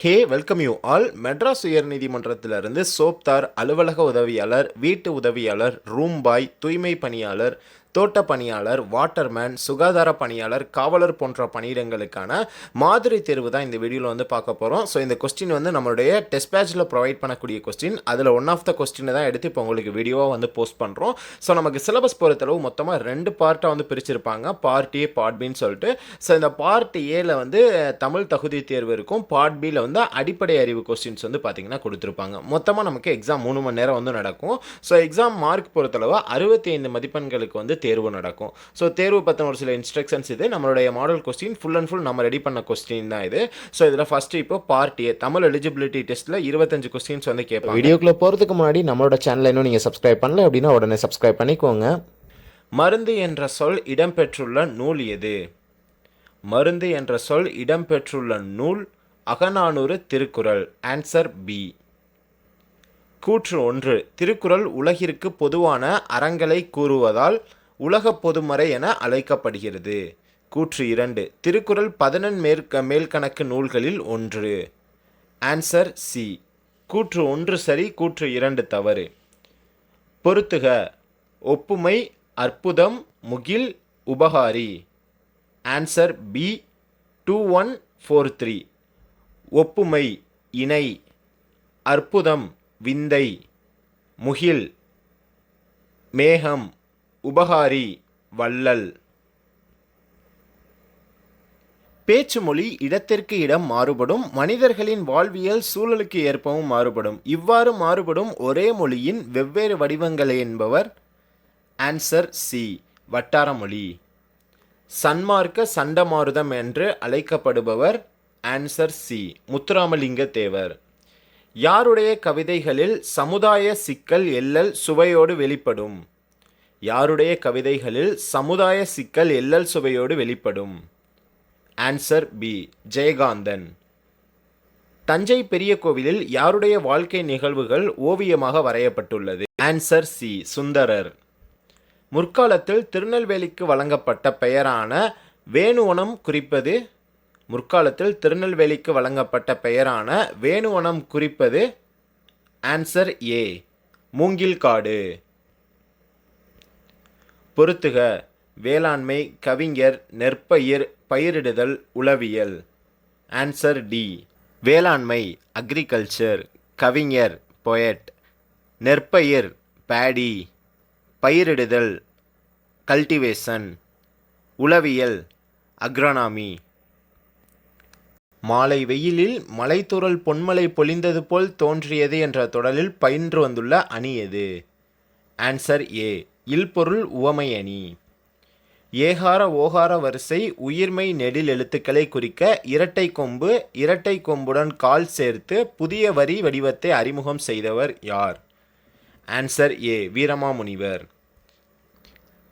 Hey welcome you all Madras உயர்நீதிமன்றத்திலிருந்து சோப்தார் அலுவலக உதவியாளர் வீட்டு உதவியாளர் ரூம் பாய் தூய்மை பணியாளர் தோட்ட பணியாளர் வாட்டர்மேன் சுகாதார பணியாளர் காவலர் போன்ற பணியிடங்களுக்கான மாதிரி தேர்வு தான் இந்த வீடியோவில் வந்து பார்க்க போகிறோம் ஸோ இந்த கொஸ்டின் வந்து நம்மளுடைய டெஸ்ட் பேட்சில் ப்ரொவைட் பண்ணக்கூடிய கொஸ்டின் அதில் ஒன் ஆஃப் த கொஸ்டினை தான் எடுத்து இப்போ உங்களுக்கு வீடியோவாக வந்து போஸ்ட் பண்ணுறோம் ஸோ நமக்கு சிலபஸ் பொறுத்தளவு மொத்தமாக ரெண்டு பார்ட்டாக வந்து பிரிச்சிருப்பாங்க. பார்ட் ஏ பார்ட் பின்னு சொல்லிட்டு. ஸோ இந்த பார்ட் ஏல வந்து தமிழ் தகுதி தேர்வு இருக்கும். பார்ட் பியில் வந்து அடிப்படை அறிவு கொஸ்டின்ஸ் வந்து பார்த்திங்கன்னா கொடுத்துருப்பாங்க. மொத்தமாக நமக்கு எக்ஸாம் மூணு மணி நேரம் வந்து நடக்கும். ஸோ எக்ஸாம் மார்க் பொறுத்தளவு அறுபத்தி ஐந்து மதிப்பெண்களுக்கு வந்து தேர்வு நடக்கும். ஸோ தேர்வு பற்றின ஒரு சில இன்ஸ்ட்ரக்ஷன்ஸ் இது. நம்மளுடைய model question full and full நம்ம ரெடி பண்ண கொஸ்டின் தான் இது. ஸோ இதில் ஃபஸ்ட்டு இப்போ பார்ட் ஏ தமிழ் எலிஜிபிலிட்டி டெஸ்ட்டில் இருபத்தஞ்சு கொஸ்டின்ஸ் வந்து கேட்பாங்க. வீடியோக்குள்ள போகிறதுக்கு முன்னாடி நம்மளோட சேனலை இன்னும் நீங்கள் சப்ஸ்கிரைப் பண்ணல அப்படின்னா உடனே சப்ஸ்கிரைப் பண்ணிக்கோங்க. மருந்து என்ற சொல் இடம்பெற்றுள்ள நூல் எது? மருந்து என்ற சொல் இடம்பெற்றுள்ள நூல் அகநானூறு திருக்குறள். ஆன்சர் பி கூற்று ஒன்று. திருக்குறள் உலகிற்கு பொதுவான அறங்களை கூறுவதால் உலகப் பொதுமறை என அழைக்கப்படுகிறது. கூற்று இரண்டு. திருக்குறள் பதினெண் மேற்க மேல்கணக்கு நூல்களில் ஒன்று. ஆன்சர் சி கூற்று ஒன்று சரி கூற்று இரண்டு தவறு. பொருத்துக. ஒப்புமை அற்புதம் முகில் உபகாரி. Answer B two one four three ஒப்புமை இணை. அற்புதம் விந்தை. முகில் மேகம். உபகாரி வள்ளல். பேச்சு மொழி இடத்திற்கு இடம் மாறுபடும் மனிதர்களின் வாழ்வியல் சூழலுக்கு ஏற்பவும் மாறுபடும். இவ்வாறு மாறுபடும் ஒரே மொழியின் வெவ்வேறு வடிவங்கள் என்பவர் ஆன்சர் சி வட்டார மொழி சன்மார்க்க சண்டமாருதம் என்று அழைக்கப்படுபவர் ஆன்சர் சி முத்துராமலிங்க தேவர் யாருடைய கவிதைகளில் சமுதாய சிக்கல் எல்லல் சுவையோடு வெளிப்படும்? யாருடைய கவிதைகளில் சமுதாய சிக்கல் எல்லல் சுவையோடு வெளிப்படும்? Answer B Jayakanthan. தஞ்சை பெரிய கோவிலில் யாருடைய வாழ்க்கை நிகழ்வுகள் ஓவியமாக வரையப்பட்டுள்ளது? Answer C Sundarar. முற்காலத்தில் திருநெல்வேலிக்கு வழங்கப்பட்ட பெயரான வேணுவனம் குறிப்பது? முற்காலத்தில் திருநெல்வேலிக்கு வழங்கப்பட்ட பெயரான வேணுவனம் குறிப்பது? ஆன்சர் ஏ மூங்கில் காடு பொருத்துக. வேளாண்மை கவிஞர் நெற்பயிர் பயிரிடுதல் உளவியல். ஆன்சர் டி வேளாண்மை அக்ரிகல்ச்சர் கவிஞர் பொயட் நெற்பயிர் பேடி பயிரிடுதல் கல்டிவேஷன் உளவியல் அக்ரானாமி மாலை வெயிலில் மலைத்துறல் பொன்மலை பொழிந்தது போல் தோன்றியது என்ற தொடரில் பயின்று வந்துள்ள அணி எது? ஆன்சர் ஏ இல்பொருள் உவமையணி. ஏகார ஓகார வரிசை உயிர்மை நெடில் எழுத்துக்களை குறிக்க இரட்டை கொம்பு இரட்டை கொம்புடன் கால் சேர்த்து புதிய வரி வடிவத்தை அறிமுகம் செய்தவர் யார்? Answer A. வீரமாமுனிவர்.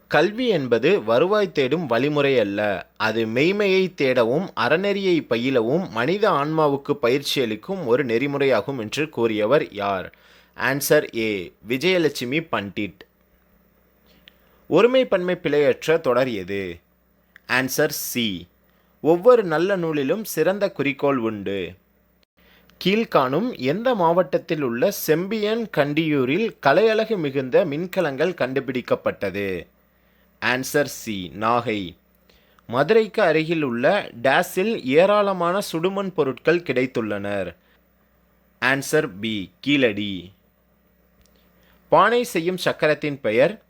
கல்வி என்பது வருவாய் தேடும் வழிமுறை அல்ல. அது மெய்மையை தேடவும் அறநெறியை பயிலவும் மனித ஆன்மாவுக்கு பயிற்சி அளிக்கும் ஒரு நெறிமுறையாகும் என்று கூறியவர் யார்? Answer A. விஜயலட்சுமி பண்டிட். ஒருமை பன்மை பிழையற்ற தொடர் எது? ஆன்சர் சி ஒவ்வொரு நல்ல நூலிலும் சிறந்த குறிக்கோள் உண்டு. கீழ்காணும் எந்த மாவட்டத்தில் உள்ள செம்பியன் கண்டியூரில் கலையழகு மிகுந்த மின்கலங்கள் கண்டுபிடிக்கப்பட்டது? Answer C Nagai. மதுரைக்கு அருகில் உள்ள டேஸில் ஏராளமான சுடுமண் பொருட்கள் கிடைத்துள்ளனர். Answer B Keezhadi. பானை செய்யும் சக்கரத்தின் பெயர்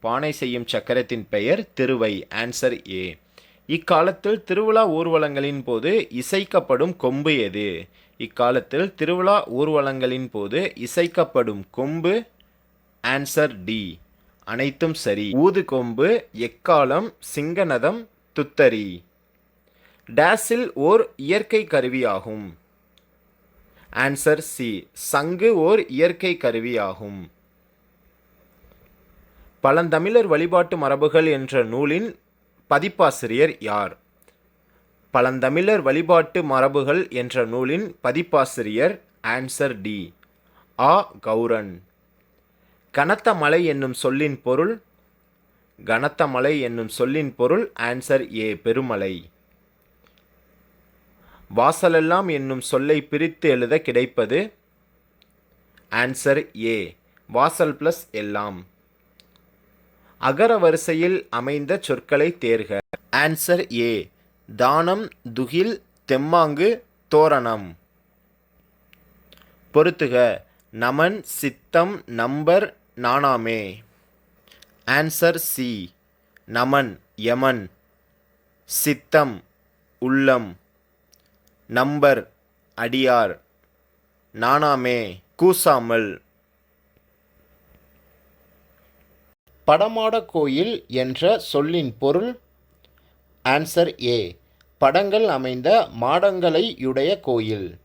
பானை செய்யும் சக்கரத்தின் பெயர் திருவை. ஆன்சர் ஏ இக்காலத்தில் திருவிழா ஊர்வலங்களின் போது இசைக்கப்படும் கொம்பு எது? இக்காலத்தில் திருவிழா ஊர்வலங்களின் போது இசைக்கப்படும் கொம்பு? ஆன்சர் டி அனைத்தும் சரி. ஊது கொம்பு எக்காலம் சிங்கநதம் துத்தரி. டேஸில் ஓர் இயற்கை கருவியாகும். ஆன்சர் சி சங்கு ஓர் இயற்கை கருவியாகும். பழந்தமிழர் வழிபாட்டு மரபுகள் என்ற நூலின் பதிப்பாசிரியர் யார்? பழந்தமிழர் வழிபாட்டு மரபுகள் என்ற நூலின் பதிப்பாசிரியர் ஆன்சர் டி. ஆ. கௌரன். கனத்த மலை என்னும் சொல்லின் பொருள் கனத்த மலை என்னும் சொல்லின் பொருள் ஆன்சர் ஏ. பெருமலை. வாசலெல்லாம் என்னும் சொல்லை பிரித்து எழுத கிடைப்பது ஆன்சர் ஏ. வாசல் ப்ளஸ் எல்லாம். அகர வரிசையில் அமைந்த சொற்களை தேர்க. ஆன்சர் ஏ தானம் துகில் தெம்மாங்கு தோரணம். பொறுத்துக நமன் சித்தம் நம்பர் நானாமே ஆன்சர் சி நமன் யமன். சித்தம் உள்ளம். நம்பர் அடியார். நானாமே கூசாமல். படமாட கோயில் என்ற சொல்லின் பொருள் ஆன்சர் ஏ படங்கள் அமைந்த மாடங்களையுடைய கோயில்.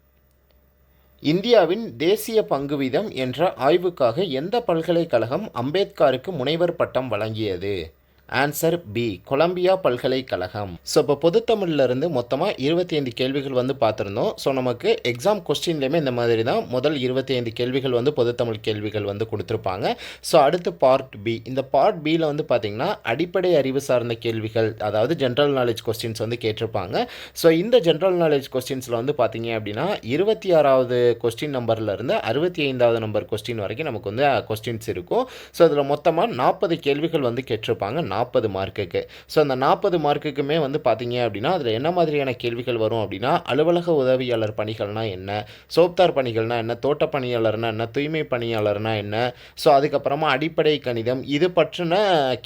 இந்தியாவின் தேசிய பங்கு வீதம் என்ற ஆய்வுக்காக எந்த பல்கலைக்கழகம் அம்பேத்கருக்கு முனைவர் பட்டம் வழங்கியது? ஆன்சர் பி கொலம்பியா பல்கலைக்கழகம். ஸோ இப்போ பொதுத்தமிழ்ல இருந்து மொத்தமாக இருபத்தி ஐந்து கேள்விகள் வந்து பார்த்துருந்தோம். ஸோ நமக்கு எக்ஸாம் கொஸ்டின்லேயுமே இந்த மாதிரி தான் முதல் இருபத்தி ஐந்து கேள்விகள் வந்து பொதுத்தமிழ் கேள்விகள் வந்து கொடுத்துருப்பாங்க. ஸோ அடுத்து பார்ட் பி இந்த பார்ட் பியில் வந்து பார்த்திங்கன்னா அடிப்படை அறிவு சார்ந்த கேள்விகள் அதாவது ஜென்ரல் நாலேஜ் கொஸ்டின்ஸ் வந்து கேட்டிருப்பாங்க. ஸோ இந்த ஜென்ரல் நாலேஜ் கொஸ்டின்ஸில் வந்து பார்த்தீங்க அப்படின்னா இருபத்தி ஆறாவது கொஸ்டின் நம்பர்லேருந்து அறுபத்தி ஐந்தாவது நம்பர் கொஸ்டின் வரைக்கும் நமக்கு வந்து கொஸ்டின்ஸ் இருக்கும். ஸோ அதில் மொத்தமாக நாற்பது கேள்விகள் வந்து கேட்டிருப்பாங்க. நாற்பது மார்க்குக்கு. ஸோ அந்த நாற்பது மார்க்குக்குமே வந்து பார்த்தீங்க அப்படின்னா அதில் என்ன மாதிரியான கேள்விகள் வரும் அப்படின்னா அலுவலக உதவியாளர் பணிகள்னால் என்ன? சோப்தார் பணிகள்னால் என்ன? தோட்ட பணியாளர்னா என்ன? தூய்மை பணியாளர்னா என்ன? ஸோ அதுக்கப்புறமா அடிப்படை கணிதம். இது பற்றின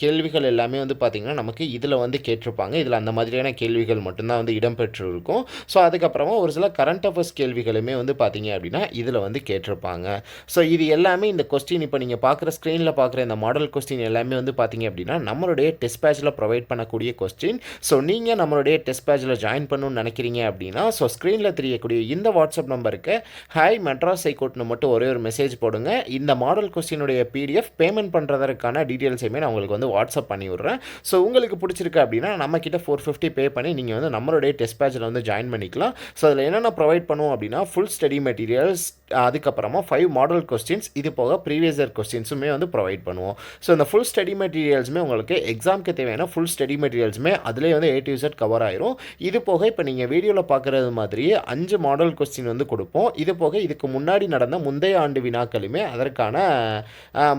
கேள்விகள் எல்லாமே வந்து பார்த்திங்கன்னா நமக்கு இதில் வந்து கேட்டிருப்பாங்க. இதில் அந்த மாதிரியான கேள்விகள் மட்டும்தான் வந்து இடம்பெற்று இருக்கும் ஸோ அதுக்கப்புறமா ஒரு சில கரண்ட் அஃபேர்ஸ் கேள்விகளுமே வந்து பார்த்தீங்க அப்படின்னா இதில் வந்து கேட்டிருப்பாங்க. ஸோ இது எல்லாமே இந்த கொஸ்டின் இப்போ நீங்கள் பார்க்குற ஸ்க்ரீனில் பார்க்குற இந்த மாடல் கொஸ்டின் எல்லாமே வந்து பார்த்தீங்க அப்படின்னா நம்மளுடைய டெஸ்ட் பேட்சில் ப்ரொவைட் பண்ணக்கூடிய கொஸ்டின் ஸோ நீங்கள் நம்மளுடைய டெஸ்ட் பேட்சில் ஜாயின் பண்ணணும்னு நினைக்கிறீங்க அப்படின்னா ஸோ ஸ்க்ரீனில் தெரியக்கூடிய இந்த வாட்ஸ்அப் நம்பருக்கு ஹாய் மெட்ராஸ் ஹைகோர்ட்னு மட்டும் ஒரே ஒரு மெசேஜ் போடுங்க. இந்த மாடல் கொஸ்டினுடைய பிடிஎஃப் பேமெண்ட் பண்ணுறதற்கான டீட்டெயில்ஸையுமே நான் உங்களுக்கு வந்து வாட்ஸ்அப் பண்ணி விட்றேன். ஸோ உங்களுக்கு பிடிச்சிருக்கு அப்படின்னா நம்ம கிட்ட ஃபோர் ஃபிஃப்டி பே பண்ணி நீங்கள் வந்து நம்மளுடைய டெஸ்ட் பேட்சில் வந்து ஜாயின் பண்ணிக்கலாம். ஸோ அதில் என்னென்ன ப்ரொவைட் பண்ணுவோம் அப்படின்னா ஃபுல் ஸ்டடி மெட்டீரியல்ஸ் அதுக்கப்புறமா ஃபைவ் மாடல் கொஸ்டின்ஸ் இது போக ப்ரீவியஸ் இயர் கொஸ்டின்ஸுமே வந்து ப்ரொவைட் பண்ணுவோம். ஸோ இந்த ஃபுல் ஸ்டடி மெட்டீரியல்ஸுமே உங்களுக்கு எக்ஸாம்க்கு தேவையான ஃபுல் ஸ்டடி மெட்டீரியல்ஸுமே அதிலே வந்து ஏ டு இசட் கவர் ஆயிரும். இது போக இப்போ நீங்கள் வீடியோவில் பார்க்குறது மாதிரியே அஞ்சு மாடல் கொஸ்டின் வந்து கொடுப்போம். இது போக இதுக்கு முன்னாடி நடந்த முந்தைய ஆண்டு வினாக்களுமே அதற்கான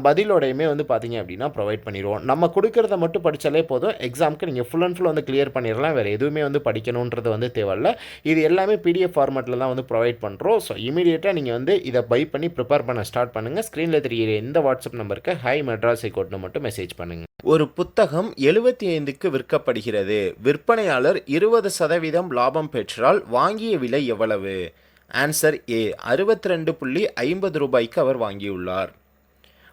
பதிலோடையுமே வந்து பார்த்தீங்க அப்படின்னா ப்ரொவைட் பண்ணிடுவோம் நம்ம கொடுக்கறத மட்டும் படித்தாலே போதும். எக்ஸாமுக்கு நீங்கள் ஃபுல் அண்ட் ஃபுல் வந்து கிளியர் பண்ணிடலாம். வேறு எதுவுமே வந்து படிக்கணுன்றது வந்து தேவையில்ல. இது எல்லாமே பிடிஎஃப் ஃபார்மேட்டில் தான் வந்து ப்ரொவைட் பண்ணுறோம் ஸோ இமீடியட்டாக நீங்கள் வந்து இதை பை பண்ணி ப்ரிப்பேர் பண்ண ஸ்டார்ட் பண்ணுங்கள் ஸ்க்ரீனில் தெரியிற இந்த வாட்ஸ்அப் நம்பருக்கு ஹை மெட்ராஸ் ஹைகோர்ட்னு மட்டும் மெசேஜ் பண்ணுங்கள் ஒரு புத்தகம் எழுபத்தி ஐந்துக்கு விற்கப்படுகிறது. விற்பனையாளர் இருபது சதவீதம் லாபம் பெற்றால் வாங்கிய விலை எவ்வளவு? ஆன்சர் ஏ அறுபத்தி ரெண்டு புள்ளி ஐம்பது ரூபாய்க்கு அவர் வாங்கியுள்ளார்.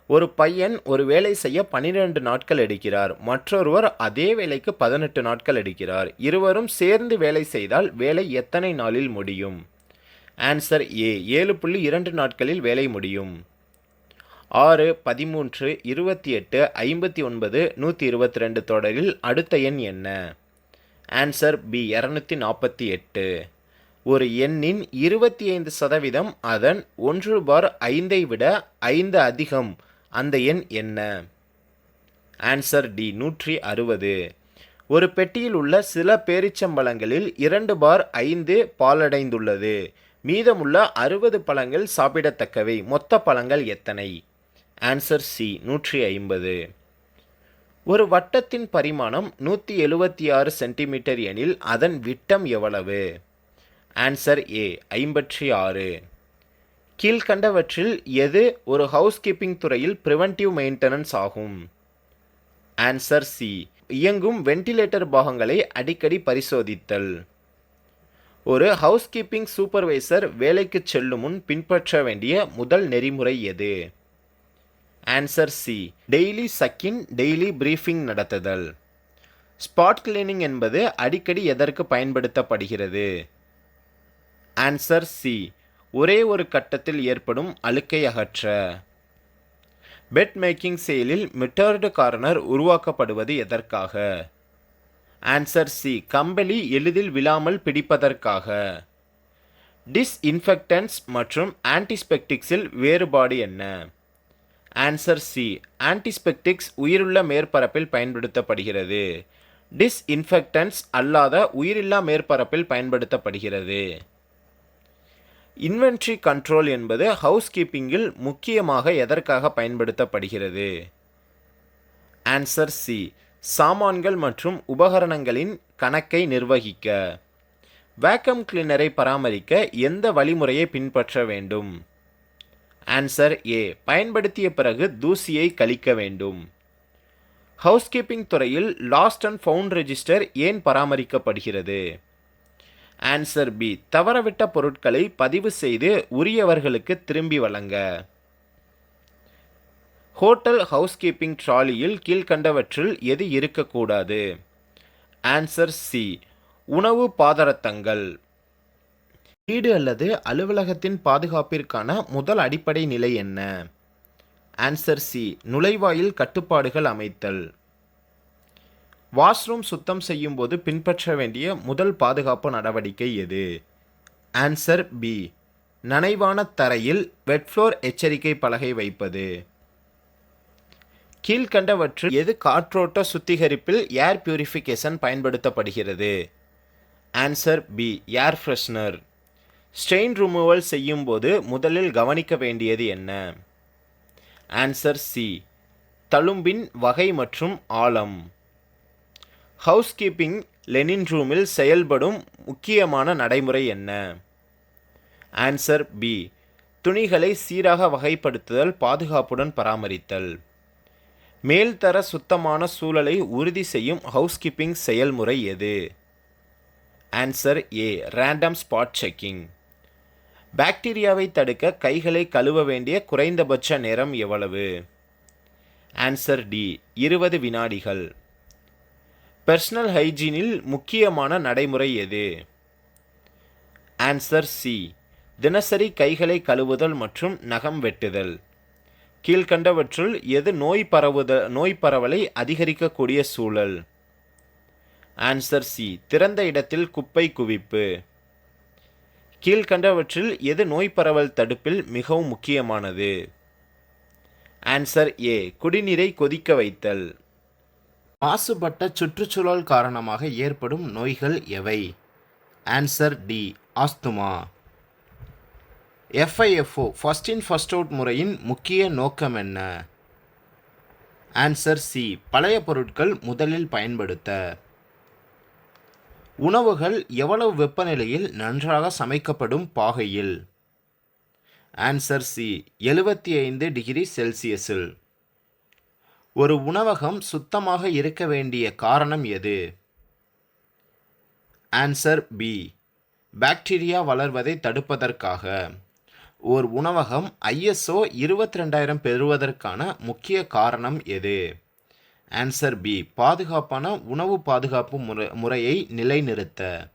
ஒரு பையன் ஒரு வேலை செய்ய பனிரெண்டு நாட்கள் எடுக்கிறார். மற்றொருவர் அதே வேலைக்கு பதினெட்டு நாட்கள் எடுக்கிறார். இருவரும் சேர்ந்து வேலை செய்தால் வேலை எத்தனை நாளில் முடியும்? ஆன்சர் ஏ ஏழு புள்ளி இரண்டு நாட்களில் வேலை முடியும். ஆறு பதிமூன்று இருபத்தி எட்டு ஐம்பத்தி ஒன்பது நூற்றி இருபத்தி ரெண்டு தொடரில் அடுத்த எண் என்ன? ஆன்சர் பி இரநூத்தி நாற்பத்தி எட்டு. ஒரு எண்ணின் இருபத்தி ஐந்து சதவீதம் அதன் ஒன்று பார் ஐந்தை விட ஐந்து அதிகம். அந்த எண் என்ன? ஆன்சர் டி நூற்றி அறுபது. ஒரு பெட்டியில் உள்ள சில பேரிச்சம்பழங்களில் இரண்டு பார் ஐந்து பாலடைந்துள்ளது. மீதமுள்ள அறுபது பழங்கள் சாப்பிடத்தக்கவை. மொத்த பழங்கள் எத்தனை? ஆன்சர் சி நூற்றி ஐம்பது. ஒரு வட்டத்தின் பரிமாணம் நூற்றி எழுபத்தி ஆறு சென்டிமீட்டர் எனில் அதன் விட்டம் எவ்வளவு? ஆன்சர் ஏ ஐம்பத்தி ஆறு. கீழ்கண்டவற்றில் எது ஒரு ஹவுஸ்கீப்பிங் துறையில் ப்ரிவென்டிவ் மெயின்டெனன்ஸ் ஆகும்? ஆன்சர் சி இயங்கும் வென்டிலேட்டர் பாகங்களை அடிக்கடி பரிசோதித்தல். ஒரு ஹவுஸ்கீப்பிங் சூப்பர்வைசர் வேலைக்கு செல்லும் முன் பின்பற்ற வேண்டிய முதல் நெறிமுறை எது? Answer C daily சக்கின் daily briefing நடத்துதல். ஸ்பாட் கிளீனிங் என்பது அடிக்கடி எதற்கு பயன்படுத்தப்படுகிறது? ஆன்சர் சி ஒரே ஒரு கட்டத்தில் ஏற்படும் அழுக்கை அகற்ற. பெட் மேக்கிங் செயலில் மிட்டர்டு கார்னர் உருவாக்கப்படுவது எதற்காக? ஆன்சர் சி கம்பளி எளிதில் விழாமல் பிடிப்பதற்காக. டிஸ்இன்ஃபெக்டன்ஸ் மற்றும் ஆன்டிஸ்பெக்டிக்ஸில் வேறுபாடு என்ன? ஆன்சர் சி ஆன்டிஸ்பெக்டிக்ஸ் உயிருள்ள மேற்பரப்பில் பயன்படுத்தப்படுகிறது. டிஸ்இன்ஃபெக்டன்ஸ் அல்லாத உயிரில்லா மேற்பரப்பில் பயன்படுத்தப்படுகிறது. இன்வென்ட்ரி கண்ட்ரோல் என்பது ஹவுஸ் கீப்பிங்கில் முக்கியமாக எதற்காக பயன்படுத்தப்படுகிறது? ஆன்சர் சி சாமான்கள் மற்றும் உபகரணங்களின் கணக்கை நிர்வகிக்க. வேக்கம் கிளீனரை பராமரிக்க எந்த வழிமுறையை பின்பற்ற வேண்டும்? ஆன்சர் ஏ பயன்படுத்திய பிறகு தூசியை கழிக்க வேண்டும். ஹவுஸ்கீப்பிங் துறையில் லாஸ்ட் அண்ட் ஃபவுண்ட் ரெஜிஸ்டர் ஏன் பராமரிக்கப்படுகிறது? ஆன்சர் பி தவறவிட்ட பொருட்களை பதிவு செய்து உரியவர்களுக்கு திரும்பி வழங்க. ஹோட்டல் ஹவுஸ்கீப்பிங் ட்ராலியில் கீழ்கண்டவற்றில் எது இருக்கக்கூடாது? ஆன்சர் சி உணவு பாதரத்தங்கள். வீடு அல்லது அலுவலகத்தின் பாதுகாப்பிற்கான முதல் அடிப்படை நிலை என்ன? ஆன்சர் சி நுழைவாயில் கட்டுப்பாடுகள் அமைத்தல். வாஷ்ரூம் சுத்தம் செய்யும்போது பின்பற்ற வேண்டிய முதல் பாதுகாப்பு நடவடிக்கை எது? ஆன்சர் பி நனைவான தரையில் வெட் ஃப்ளோர் எச்சரிக்கை பலகை வைப்பது. கீழ்கண்டவற்றில் எது காற்றோட்ட சுத்திகரிப்பில் ஏர் பியூரிஃபிகேஷன் பயன்படுத்தப்படுகிறது? Answer B air freshener stain removal செய்யும்போது முதலில் கவனிக்க வேண்டியது என்ன? ஆன்சர் சி தழும்பின் வகை மற்றும் ஆழம். ஹவுஸ்கீப்பிங் லெனின் ரூமில் செயல்படும் முக்கியமான நடைமுறை என்ன? ஆன்சர் பி துணிகளை சீராக வகைப்படுத்துதல் பாதுகாப்புடன் பராமரித்தல். மேல்தர சுத்தமான சூழலை உறுதி செய்யும் ஹவுஸ்கீப்பிங் செயல்முறை எது? Answer A random spot checking பாக்டீரியாவை தடுக்க கைகளை கழுவ வேண்டிய குறைந்தபட்ச நேரம் எவ்வளவு? ஆன்சர் டி இருபது வினாடிகள். பர்சனல் ஹைஜீனில் முக்கியமான நடைமுறை எது? ஆன்சர் சி தினசரி கைகளை கழுவுதல் மற்றும் நகம் வெட்டுதல். கீழ்கண்டவற்றுள் எது நோய் பரவுத நோய் பரவலை அதிகரிக்கக்கூடிய சூழல்? ஆன்சர் சி திறந்த இடத்தில் குப்பை குவிப்பு. கீழ்கண்டவற்றில் எது நோய் பரவல் தடுப்பில் மிகவும் முக்கியமானது? ஆன்சர் ஏ குடிநீரை கொதிக்க வைத்தல். மாசுபட்ட சுற்றுச்சூழல் காரணமாக ஏற்படும் நோய்கள் எவை? Answer D asthma. FIFO first in first out முறையின் முக்கிய நோக்கம் என்ன? ஆன்சர் சி பழைய பொருட்கள் முதலில் பயன்படுத்த. உணவுகள் எவ்வளவு வெப்பநிலையில் நன்றாக சமைக்கப்படும் பாகையில்? ஆன்சர் சி எழுபத்தி ஐந்து டிகிரி செல்சியஸில். ஒரு உணவகம் சுத்தமாக இருக்க வேண்டிய காரணம் எது? ஆன்சர் பி பாக்டீரியா வளர்வதை தடுப்பதற்காக. ஓர் உணவகம் ஐஎஸ்ஓ இருபத்தி ரெண்டாயிரம் பெறுவதற்கான முக்கிய காரணம் எது? ஆன்சர் பி பாதுகாப்பான உணவு பாதுகாப்பு முறை முறையை நிலைநிறுத்த.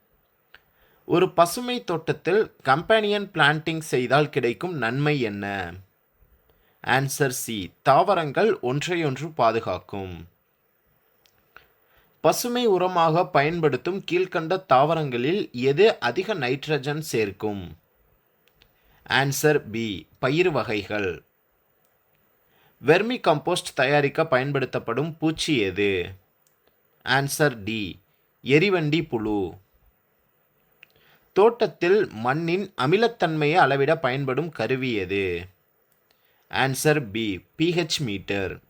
ஒரு பசுமை தோட்டத்தில் கம்பேனியன் பிளான்டிங் செய்தால் கிடைக்கும் நன்மை என்ன? ஆன்சர் சி தாவரங்கள் ஒன்றையொன்று பாதுகாக்கும். பசுமை உரமாக பயன்படுத்தும் கீழ்க்கண்ட தாவரங்களில் எது அதிக நைட்ரஜன் சேர்க்கும்? ஆன்சர் பி பயிர் வகைகள். வெர்மி கம்போஸ்ட் தயாரிக்க பயன்படுத்தப்படும் பூச்சி எது? Answer D. எரிவண்டி புழு. தோட்டத்தில் மண்ணின் அமிலத்தன்மையை அளவிட பயன்படும் கருவி எது? Answer B. PH meter.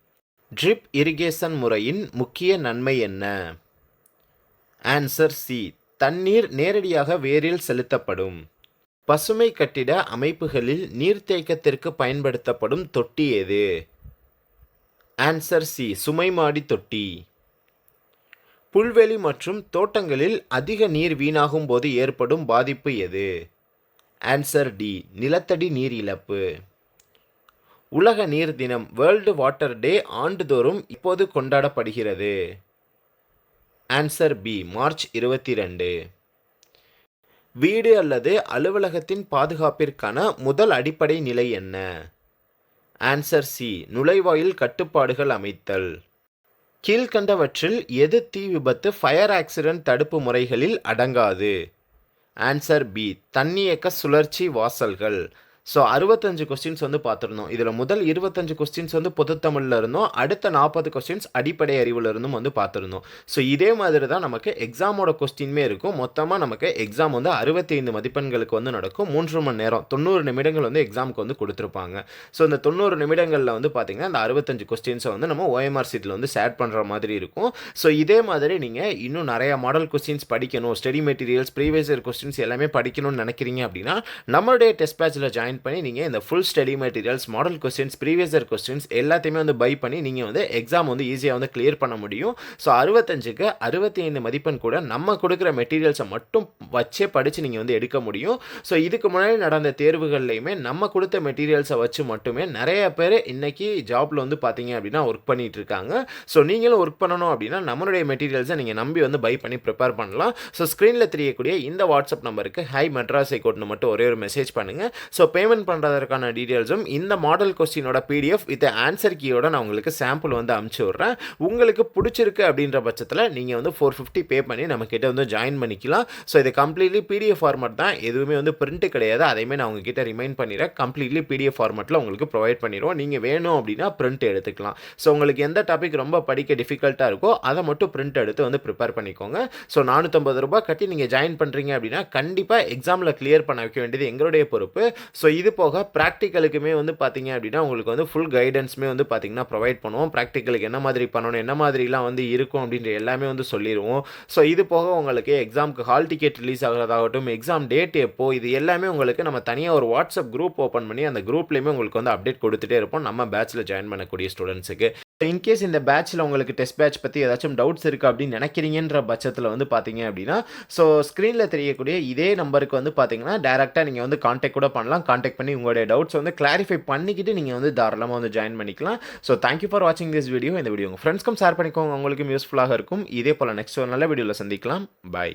Drip irrigation முறையின் முக்கிய நன்மை என்ன? Answer C. தண்ணீர் நேரடியாக வேரில் செலுத்தப்படும். பசுமை கட்டிட அமைப்புகளில் நீர்த்தேக்கத்திற்கு பயன்படுத்தப்படும் தொட்டி எது? ஆன்சர் சி சுமைமாடி தொட்டி. புல்வெளி மற்றும் தோட்டங்களில் அதிக நீர் வீணாகும் போது ஏற்படும் பாதிப்பு எது? ஆன்சர் டி நிலத்தடி நீர் இழப்பு. உலக நீர் தினம் வேர்ல்டு வாட்டர் டே ஆண்டுதோறும் இப்போது கொண்டாடப்படுகிறது. ஆன்சர் பி மார்ச் இருபத்தி ரெண்டு வீடு அல்லது அலுவலகத்தின் பாதுகாப்பிற்கான முதல் அடிப்படை நிலை என்ன? ஆன்சர் சி நுழைவாயில் கட்டுப்பாடுகள் அமைத்தல். கீழ்கண்டவற்றில் எது தீ விபத்து ஃபயர் ஆக்சிடென்ட் தடுப்பு முறைகளில் அடங்காது. ஆன்சர் பி தன்னியக்க சுழற்சி வாசல்கள். ஸோ அறுபத்தஞ்சு கொஸ்டின்ஸ் வந்து பார்த்துருந்தோம். இதில் முதல் இருபத்தஞ்சு கொஸ்டின்ஸ் வந்து பொதுத்தமிழில் இருந்தோம். அடுத்த நாற்பது கொஸ்டின்ஸ் அடிப்படை அறிவில் இருந்தும் வந்து பார்த்துருந்தோம். ஸோ இதே மாதிரி தான் நமக்கு எக்ஸாமோட கொஸ்டின்மே இருக்கும். மொத்தமாக நமக்கு எக்ஸாம் வந்து அறுபத்தைந்து மதிப்பெண்களுக்கு வந்து நடக்கும். மூன்று மணி நேரம் தொண்ணூறு நிமிடங்கள் வந்து எக்ஸாமுக்கு வந்து கொடுத்துருப்பாங்க. ஸோ இந்த தொண்ணூறு நிமிடங்களில் வந்து பார்த்தீங்கன்னா அந்த அறுபத்தஞ்சு கொஸ்டின்ஸை வந்து நம்ம ஓஎம்ஆர் சீட்டில் வந்து சேட் பண்ணுற மாதிரி இருக்கும். ஸோ இதே மாதிரி நீங்கள் இன்னும் நிறைய மாடல் கொஸ்டின்ஸ் படிக்கணும். Study materials previous year questions எல்லாமே படிக்கணும்னு நினைக்கிறீங்க அப்படின்னா நம்மளுடைய டெஸ்ட் பேட்சில் ஜாயின் பண்ணி நீங்கள் இந்த full study materials model questions previous year questions எல்லாத்தையுமே வந்து பை பண்ணி நீங்கள் வந்து எக்ஸாம் வந்து ஈஸியாக வந்து கிளியர் பண்ண முடியும். ஸோ அறுபத்தஞ்சுக்கு அறுபத்தி ஐந்து மதிப்பெண் கூட நம்ம கொடுக்குற மெட்டீரியல்ஸை மட்டும் வச்சே படித்து நீங்கள் வந்து எடுக்க முடியும். ஸோ இதுக்கு முன்னாடி நடந்த தேர்வுகள்லையுமே நம்ம கொடுத்த மெட்டீரியல்ஸை வச்சு மட்டுமே நிறைய பேர் இன்னைக்கு ஜாப்ல வந்து பார்த்தீங்க அப்படின்னா ஒர்க் பண்ணிட்டு இருக்காங்க. ஸோ நீங்களும் ஒர்க் பண்ணணும் அப்படின்னா நம்மளுடைய மெட்டீரியல்ஸை நீங்கள் நம்பி வந்து பை பண்ணி ப்ரிப்பேர் பண்ணலாம். ஸோ ஸ்க்ரீனில் தெரியக்கூடிய இந்த வாட்ஸ்அப் நம்பருக்கு ஹை மெட்ராஸ் கோட்னு மட்டும் ஒரே ஒரு மெசேஜ் பண்ணுங்கள் ஸோ பேமெண்ட் பண்ணுறதற்கான டீட்டெயில்ஸும் இந்த மாடல் கொஸ்டினோட பிடிஎஃப் வித் ஆன்சர் கீயோட நான் உங்களுக்கு சாம்பிள் வந்து அமுச்சு விட்றேன். உங்களுக்கு பிடிச்சிருக்கு அப்படின்ற பட்சத்தில் நீங்கள் வந்து ஃபோர் ஃபிஃப்டி பே பண்ணி நம்மக்கிட்ட வந்து ஜாயின் பண்ணிக்கலாம். ஸோ இது கம்ப்ளீட்லி பிடிஎஃப் ஃபார்மட் தான். எதுவுமே வந்து பிரிண்ட்டு கிடையாது. அதையுமே நான் உங்ககிட்ட ரிமைண்ட் பண்ணிடுறேன். கம்ப்ளீட்லி பிடிஎஃப் ஃபார்மட்டில் உங்களுக்கு ப்ரொவைட் பண்ணிடுவோம். நீங்கள் வேணும் அப்படின்னா பிரிண்ட் எடுத்துக்கலாம். ஸோ உங்களுக்கு எந்த டாபிக் ரொம்ப படிக்க டிஃபிகல்ட்டாக இருக்கோ அதை மட்டும் பிரிண்ட் எடுத்து வந்து ப்ரிப்பேர் பண்ணிக்கோங்க. ஸோ நானூற்றம்பது ரூபாய் கட்டி நீங்கள் ஜாயின் பண்ணுறீங்க அப்படின்னா கண்டிப்பாக எக்ஸாமில் கிளியர் பண்ண வைக்க வேண்டியது எங்களுடைய பொறுப்பு. ஸோ இது போக ப்ராக்டிக்கலுக்குமே வந்து பார்த்தீங்க அப்படின்னா உங்களுக்கு வந்து ஃபுல் கைடன்ஸுமே வந்து பார்த்தீங்கன்னா ப்ரொவைட் பண்ணுவோம். ப்ராக்டிக்கலுக்கு என்ன மாதிரி பண்ணணும் என்ன மாதிரிலாம் வந்து இருக்கும் அப்படின்ற எல்லாமே வந்து சொல்லிடுவோம் ஸோ இது போக உங்களுக்கு எக்ஸாமுக்கு ஹால் டிக்கெட் ரிலீஸ் ஆகிறதாகட்டும் எக்ஸாம் டேட் எப்போ இது எல்லாமே உங்களுக்கு நம்ம தனியாக ஒரு வாட்ஸ்அப் குரூப் ஓப்பன் பண்ணி அந்த குரூப்லேயுமே உங்களுக்கு வந்து அப்டேட் கொடுத்துட்டே இருப்போம். நம்ம பேட்சில் ஜாயின் பண்ணக்கூடிய ஸ்டூடெண்ட்ஸுக்கு இன்கேஸ் இந்த பேட்சில் உங்களுக்கு டெஸ்ட் பேட்ச் பற்றி ஏதாச்சும் டவுட்ஸ் இருக்குது அப்படின்னு நினைக்கிறீங்கன்ற பட்சத்தில் வந்து பார்த்தீங்க அப்படின்னா ஸோ ஸ்க்ரீனில் தெரியக்கூடிய இதே நம்பருக்கு வந்து பார்த்தீங்கன்னா டேரெக்டாக நீங்கள் வந்து காண்டாக்ட் கூட பண்ணலாம். காண்டாக்ட் பண்ணி உங்களுடைய டவுட்ஸ் வந்து கிளாரிஃபை பண்ணிக்கிட்டு நீங்கள் வந்து தாராளமாக வந்து ஜாயின் பண்ணிக்கலாம். ஸோ தேங்க்யூ ஃபார் வாட்சிங் திஸ் வீடியோ இந்த வீடியோ உங்கள் ஃப்ரெண்ட்ஸ்க்கும் ஷேர் பண்ணிக்கோங்க. உங்களுக்கும் யூஸ்ஃபுல்லாக இருக்கும். இதே போல் நெக்ஸ்ட் ஒரு நல்ல வீடியோவில் சந்திக்கலாம். பை